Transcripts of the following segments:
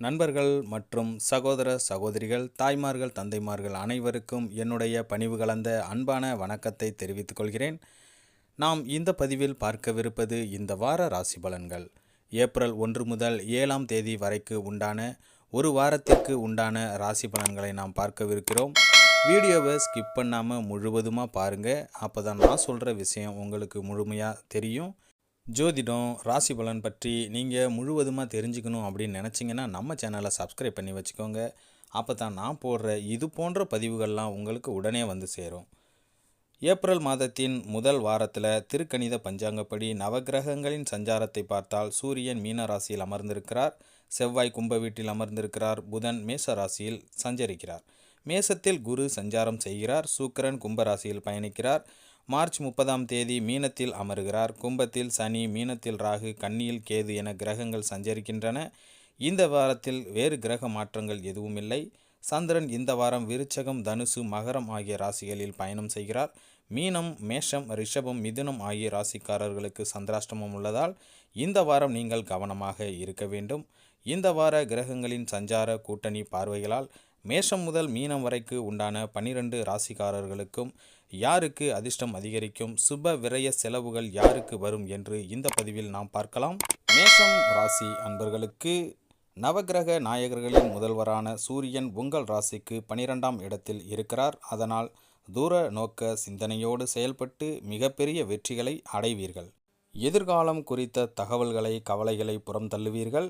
நண்பர்கள் மற்றும் சகோதர சகோதரிகள் தாய்மார்கள் தந்தைமார்கள் அனைவருக்கும் என்னுடைய பணிவு கலந்த அன்பான வணக்கத்தை தெரிவித்துக் கொள்கிறேன். நாம் இந்த பதிவில் பார்க்கவிருப்பது இந்த வார ராசி பலன்கள். ஏப்ரல் ஒன்று முதல் ஏழாம் தேதி வரைக்கு உண்டான ஒரு வாரத்திற்கு உண்டான ராசி பலன்களை நாம் பார்க்கவிருக்கிறோம். வீடியோவை ஸ்கிப் பண்ணாமல் முழுவதுமாக பாருங்கள் அப்போ தான் நான் சொல்கிற விஷயம் உங்களுக்கு முழுமையாக தெரியும். ஜோதிடம் ராசி பலன் பற்றி நீங்கள் முழுவதுமாக தெரிஞ்சுக்கணும் அப்படின்னு நினச்சிங்கன்னா நம்ம சேனலை சப்ஸ்கிரைப் பண்ணி வச்சுக்கோங்க. அப்போ தான் நான் போடுற இது போன்ற பதிவுகள்லாம் உங்களுக்கு உடனே வந்து சேரும். ஏப்ரல் மாதத்தின் முதல் வாரத்தில் திருக்கணித பஞ்சாங்கப்படி நவக்கிரகங்களின் சஞ்சாரத்தை பார்த்தால் சூரியன் மீன ராசியில் அமர்ந்திருக்கிறார். செவ்வாய் கும்ப வீட்டில் அமர்ந்திருக்கிறார். புதன் மேச ராசியில் சஞ்சரிக்கிறார். மேசத்தில் குரு சஞ்சாரம் செய்கிறார். சூக்கரன் கும்ப ராசியில் பயணிக்கிறார். மார்ச் முப்பதாம் தேதி மீனத்தில் அமருகிறார். கும்பத்தில் சனி மீனத்தில் ராகு கன்னியில் கேது என கிரகங்கள் சஞ்சரிக்கின்றன. இந்த வாரத்தில் வேறு கிரக மாற்றங்கள் எதுவும் இல்லை சந்திரன் இந்த வாரம் விருச்சகம் தனுசு மகரம் ஆகிய ராசிகளில் பயணம் செய்கிறார். மீனம் மேஷம் ரிஷபம் மிதுனம் ஆகிய ராசிக்காரர்களுக்கு சந்திராஷ்டமம் உள்ளதால் இந்த வாரம் நீங்கள் கவனமாக இருக்க வேண்டும். இந்த வார கிரகங்களின் சஞ்சார கூட்டணி பார்வைகளால் மேஷம் முதல் மீனம் வரைக்கு உண்டான பனிரெண்டு ராசிக்காரர்களுக்கும் யாருக்கு அதிர்ஷ்டம் அதிகரிக்கும் சுப விரய செலவுகள் யாருக்கு வரும் என்று இந்த பதிவில் நாம் பார்க்கலாம். மேஷம் ராசி அன்பர்களுக்கு நவகிரக நாயகர்களின் முதல்வரான சூரியன் உங்கள் ராசிக்கு பனிரெண்டாம் இடத்தில் இருக்கிறார். அதனால் தூர நோக்க சிந்தனையோடு செயல்பட்டு மிகப்பெரிய வெற்றிகளை அடைவீர்கள். எதிர்காலம் குறித்த தகவல்களை கவலைகளை புறம் தள்ளுவீர்கள்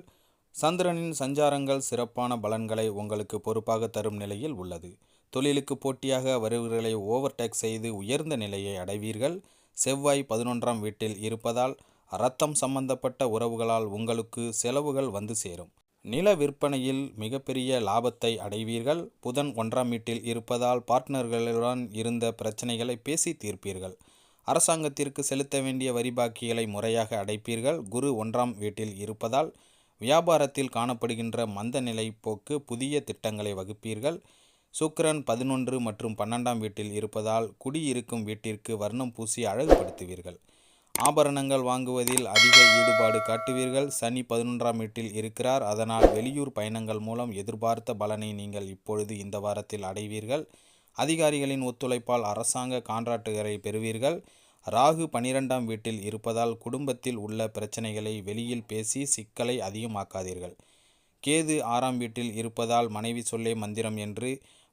சந்திரனின் சஞ்சாரங்கள் சிறப்பான பலன்களை உங்களுக்கு பொறுப்பாக தரும் நிலையில் உள்ளது. தொழிலுக்கு போட்டியாக வருவர்களை ஓவர்டேக் செய்து உயர்ந்த நிலையை அடைவீர்கள். செவ்வாய் பதினொன்றாம் வீட்டில் இருப்பதால் இரத்தம் சம்பந்தப்பட்ட உறவுகளால் உங்களுக்கு செலவுகள் வந்து சேரும். நில விற்பனையில் மிகப்பெரிய லாபத்தை அடைவீர்கள். புதன் ஒன்றாம் வீட்டில் இருப்பதால் பார்ட்னர்களுடன் இருந்த பிரச்சனைகளை பேசி தீர்ப்பீர்கள். அரசாங்கத்திற்கு செலுத்த வேண்டிய வரி பாக்கிகளை முறையாக அடைப்பீர்கள். குரு ஒன்றாம் வீட்டில் இருப்பதால் வியாபாரத்தில் காணப்படுகின்ற மந்த நிலை போக்கு புதிய திட்டங்களை வகுப்பீர்கள். சுக்கிரன் பதினொன்று மற்றும் பன்னெண்டாம் வீட்டில் இருப்பதால் குடியிருக்கும் வீட்டிற்கு வர்ணம் பூசி அழகுபடுத்துவீர்கள். ஆபரணங்கள் வாங்குவதில் அதிக ஈடுபாடு காட்டுவீர்கள். சனி பதினொன்றாம் வீட்டில் இருக்கிறார். அதனால் வெளியூர் பயணங்கள் மூலம் எதிர்பார்த்த பலனை நீங்கள் இப்பொழுது இந்த வாரத்தில் அடைவீர்கள். அதிகாரிகளின் ஒத்துழைப்பால் அரசாங்க கான்ட்ராக்டுகளை பெறுவீர்கள். ராகு பனிரெண்டாம் வீட்டில் இருப்பதால் குடும்பத்தில் உள்ள பிரச்சனைகளை வெளியில் பேசி சிக்கலை அதிகமாக்காதீர்கள். கேது ஆறாம் வீட்டில் இருப்பதால் மனைவி சொல்லே மந்திரம் என்று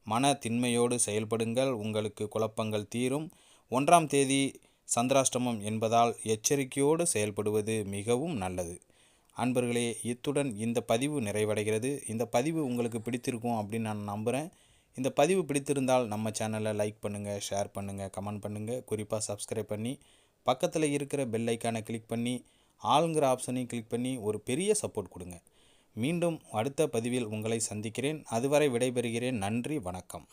மன திண்மையோடு செயல்படுங்கள் உங்களுக்கு குழப்பங்கள் தீரும். ஒன்றாம் தேதி சந்திராஷ்டமம் என்பதால் எச்சரிக்கையோடு செயல்படுவது மிகவும் நல்லது. அன்பர்களே இத்துடன் இந்த பதிவு நிறைவடைகிறது. இந்த பதிவு உங்களுக்கு பிடித்திருக்கும் அப்படின்னு நான் நம்புகிறேன் இந்த பதிவு பிடித்திருந்தால் நம்ம சேனலை லைக் பண்ணுங்கள் ஷேர் பண்ணுங்கள் கமெண்ட் பண்ணுங்கள் குறிப்பாக சப்ஸ்கிரைப் பண்ணி பக்கத்தில் இருக்கிற பெல் ஐக்கானை கிளிக் பண்ணி ஆளுங்கிற ஆப்ஷனையும் கிளிக் பண்ணி ஒரு பெரிய சப்போர்ட் கொடுங்க. மீண்டும் அடுத்த பதிவில் உங்களை சந்திக்கிறேன். அதுவரை விடைபெறுகிறேன். நன்றி வணக்கம்.